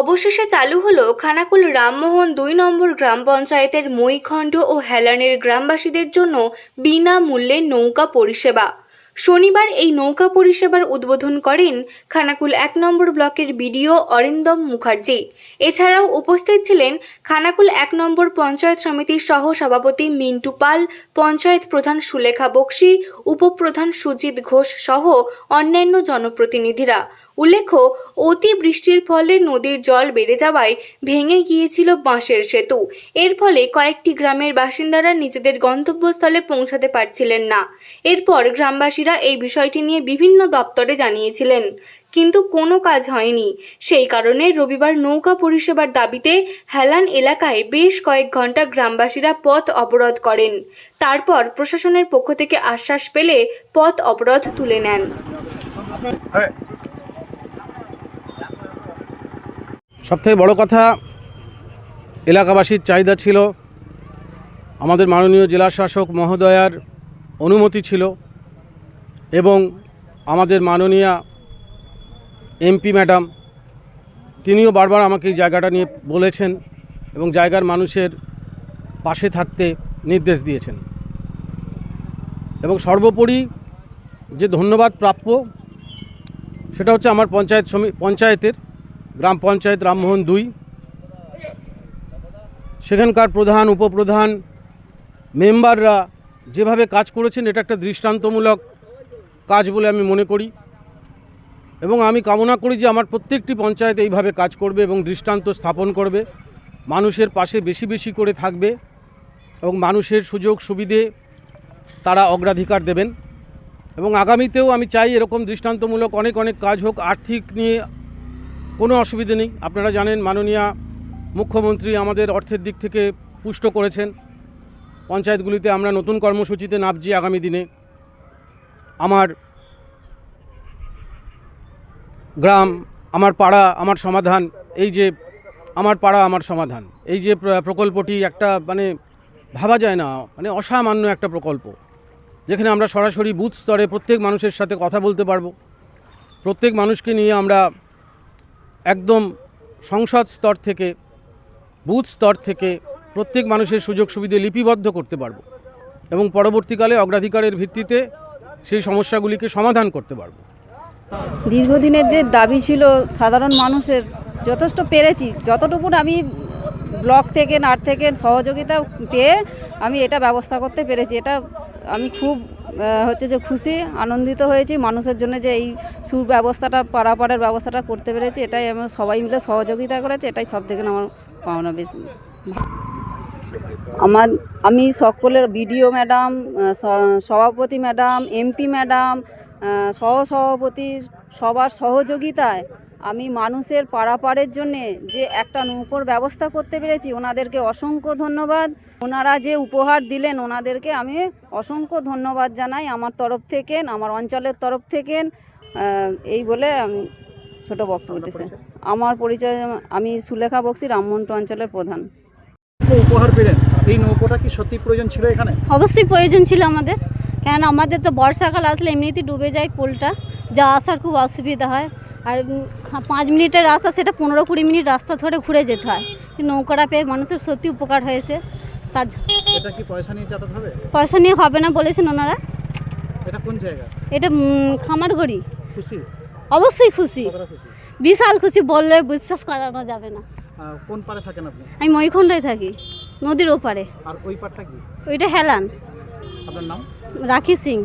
অবশেষে চালু হলো খানাকুল রামমোহন দুই নম্বর গ্রাম পঞ্চায়েতের মইখণ্ড ও হেলানের গ্রামবাসীদের জন্য বিনামূল্যে নৌকা পরিষেবা। শনিবার এই নৌকা পরিষেবার উদ্বোধন করেন খানাকুল এক নম্বর ব্লকের বিডিও অরিন্দম মুখার্জি। এছাড়াও উপস্থিত ছিলেন খানাকুল এক নম্বর পঞ্চায়েত সমিতির সহ সভাপতি মিন্টু পাল, পঞ্চায়েত প্রধান সুলেখা বক্সি, উপপ্রধান সুজিত ঘোষ সহ অন্যান্য জনপ্রতিনিধিরা। উল্লেখ্য অতি বৃষ্টির ফলে নদীর জল বেড়ে যাওয়ায় ভেঙে গিয়েছিল বাঁশের সেতু। এর ফলে কয়েকটি গ্রামের বাসিন্দারা নিজেদের গন্তব্যস্থলে পৌঁছাতে পারছিলেন না। এরপর গ্রামবাসীরা এই বিষয়টি নিয়ে বিভিন্ন দপ্তরে জানিয়েছিলেন। কিন্তু কোনো কাজ হয়নি। সেই কারণে রবিবার নৌকা পরিষেবার দাবিতে হেলান এলাকায় বেশ কয়েক ঘণ্টা গ্রামবাসীরা পথ অবরোধ করেন। তারপর প্রশাসনের পক্ষ থেকে আশ্বাস পেলে পথ অবরোধ তুলে নেন। সবথেকে বড় কথা, এলাকাবাসীর চাহিদা ছিল। আমাদের মাননীয় জেলা শাসক মহোদয়ার অনুমতি ছিল এবং আমাদের মাননীয়া এমপি ম্যাডাম, তিনিও বারবার আমাকে এই জায়গাটা নিয়ে বলেছেন এবং জায়গার মানুষের পাশে থাকতে নির্দেশ দিয়েছেন। এবং সর্বোপরি যে ধন্যবাদ প্রাপ্য, সেটা হচ্ছে আমার পঞ্চায়েত সমি, পঞ্চায়েতের গ্রাম পঞ্চায়েত রামমোহন দুই। সেখানকার প্রধান, উপপ্রধান, মেম্বাররা যেভাবে কাজ করেছেন, এটা একটা দৃষ্টান্তমূলক কাজ বলে আমি মনে করি। এবং আমি কামনা করি যে আমার প্রত্যেকটি পঞ্চায়েত এইভাবে কাজ করবে এবং দৃষ্টান্ত স্থাপন করবে। মানুষের পাশে বেশি বেশি করে থাকবে এবং মানুষের সুযোগ সুবিধে তারা অগ্রাধিকার দেবেন। এবং আগামীতেও আমি চাই এরকম দৃষ্টান্তমূলক অনেক অনেক কাজ হোক, আর্থিক নিয়ে কোনো অসুবিধে নেই। আপনারা জানেন মাননীয়া মুখ্যমন্ত্রী আমাদের অর্থের দিক থেকে পুষ্ট করেছেন। পঞ্চায়েতগুলিতে আমরা নতুন কর্মসূচিতে নামছি আগামী দিনে। আমার গ্রাম, আমার পাড়া, আমার সমাধান, এই যে আমার পাড়া, আমার সমাধান, এই যে প্রকল্পটি একটা মানে ভাবা যায় না মানে অসামান্য একটা প্রকল্প, যেখানে আমরা সরাসরি বুথ স্তরে প্রত্যেক মানুষের সাথে কথা বলতে পারব। প্রত্যেক মানুষকে নিয়ে আমরা একদম সংসদ স্তর থেকে, বুথ স্তর থেকে প্রত্যেক মানুষের সুযোগ সুবিধে লিপিবদ্ধ করতে পারব এবং পরবর্তীকালে অগ্রাধিকারের ভিত্তিতে সেই সমস্যাগুলিকে সমাধান করতে পারব। দীর্ঘদিনের যে দাবি ছিল সাধারণ মানুষের, যথেষ্ট পেরেছি। যতটুকু আমি ব্লক থেকে নাট থেকে সহযোগিতা পেয়ে আমি এটা ব্যবস্থা করতে পেরেছি। এটা আমি খুব হচ্ছে যে খুশি, আনন্দিত হয়েছি। মানুষের জন্য যে এই সুব্যবস্থাটা, পারাপারের ব্যবস্থাটা করতে পেরেছি, এটাই আমি সবাই মিলে সহযোগিতা করেছে। এটাই সব থেকে আমার পাওনা বেশি। আমার, আমি সকলের বিডিও ম্যাডাম সভাপতি ম্যাডাম, এমপি ম্যাডাম সহসভাপতি সবার সহযোগিতায় আমি মানুষের পারাপারের জন্যে যে একটা নৌকোর ব্যবস্থা করতে পেরেছি ওনাদেরকে অসংখ্য ধন্যবাদ। ওনারা যে উপহার দিলেন ওনাদেরকে আমি অসংখ্য ধন্যবাদ জানাই আমার তরফ থেকে আমার অঞ্চলের তরফ থেকে। এই বলে আমি ছোট বক্তব্য দিচ্ছি। আমার পরিচয় আমি সুলেখা বক্সি রামমন্টু অঞ্চলের প্রধান। উপহার পেলেন। এই নৌকোটা কি সত্যি প্রয়োজন ছিল এখানে? অবশ্যই প্রয়োজন ছিল আমাদের। কেন আমাদের তো বর্ষাকাল আসলে এমনিতেই ডুবে যায় পোলটা যা আসার খুব অসুবিধা হয়। আর পাঁচ মিনিটের রাস্তা সেটা পনেরো কুড়ি মিনিট রাস্তা ধরে ঘুরে যেতে হয়। নৌকাটা পেয়ে মানুষের সত্যি উপকার হয়েছে। তার জ- এটা কি পয়সা নিয়ে যাতায়াত হবে? পয়সা নিয়ে হবে না বলেছেন ওনারা। এটা কোন জায়গা? এটা খামারগড়ি খুশি? অবশ্যই খুশি। বিশাল খুশি বললে বিশ্বাস করানো যাবে না। কোন পারে থাকেন আপনি? আমি ময়ূখণ্ডায় থাকি নদীর ওপারে। আর ওই পারটা কি? ওইটা হেলান। আপনার নাম? রাখি সিং।